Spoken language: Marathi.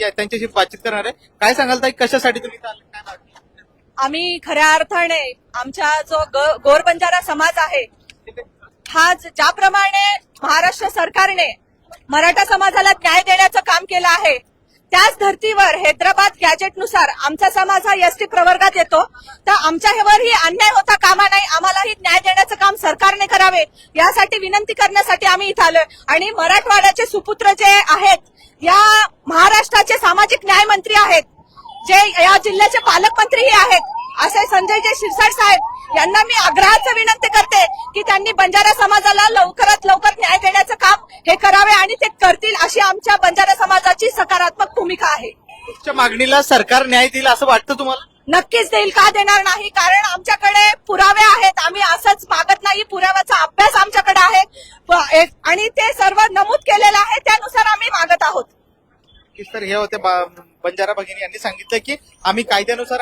या- त्यांच्याशी बातचीत करणार आहे. काय सांगाल ताई कशासाठी तुम्ही इथं आले? काय आम्ही खऱ्या अर्थाने आमचा जो ग- गोर बंजारा समाज आहे हा ज- ज्याप्रमाणे महाराष्ट्र सरकारने मराठा समाजाला न्याय देण्याचं काम केलं आहे त्याच धर्तीवर हैदराबाद गॅजेटनुसार आमचा समाज हा एसटी प्रवर्गात येतो तर आमच्यावरही अन्याय होता कामा नाही आम्हालाही न्याय देण्याचं काम सरकारने करावे यासाठी विनंती करण्यासाठी आम्ही इथं आलोय. आणि मराठवाड्याचे सुपुत्र जे आहेत या महाराष्ट्र मंत्री आहेत. जे या जिल्ह्याचे पालकमंत्रीही आहेत. असे संजयजी शिरसाट साहेब यांना मी आग्रहाचं विनंती करते की त्यांनी बंजारा समाजाला लवकरात लवकर न्याय देण्याचं काम हे करावे आणि ते करतील अशी आमच्या बंजारा समाजाची सकारात्मक भूमिका आहे. तुमच्या मागणीला सरकार न्याय देईल असं वाटतं तुम्हाला? नक्कीच देईल. का देणार नाही? कारण आमच्याकडे पुरावे आहेत. आम्ही असंच मागत नाही. पुराव्याचा अभ्यास आमच्याकडे आहे. आणि ते सर्व नमूद केलेलं आहे. त्यानुसार आम्ही मागत आहोत. सर हे होते बंजारा भगिनी यांनी सांगितलं की आम्ही कायद्यानुसार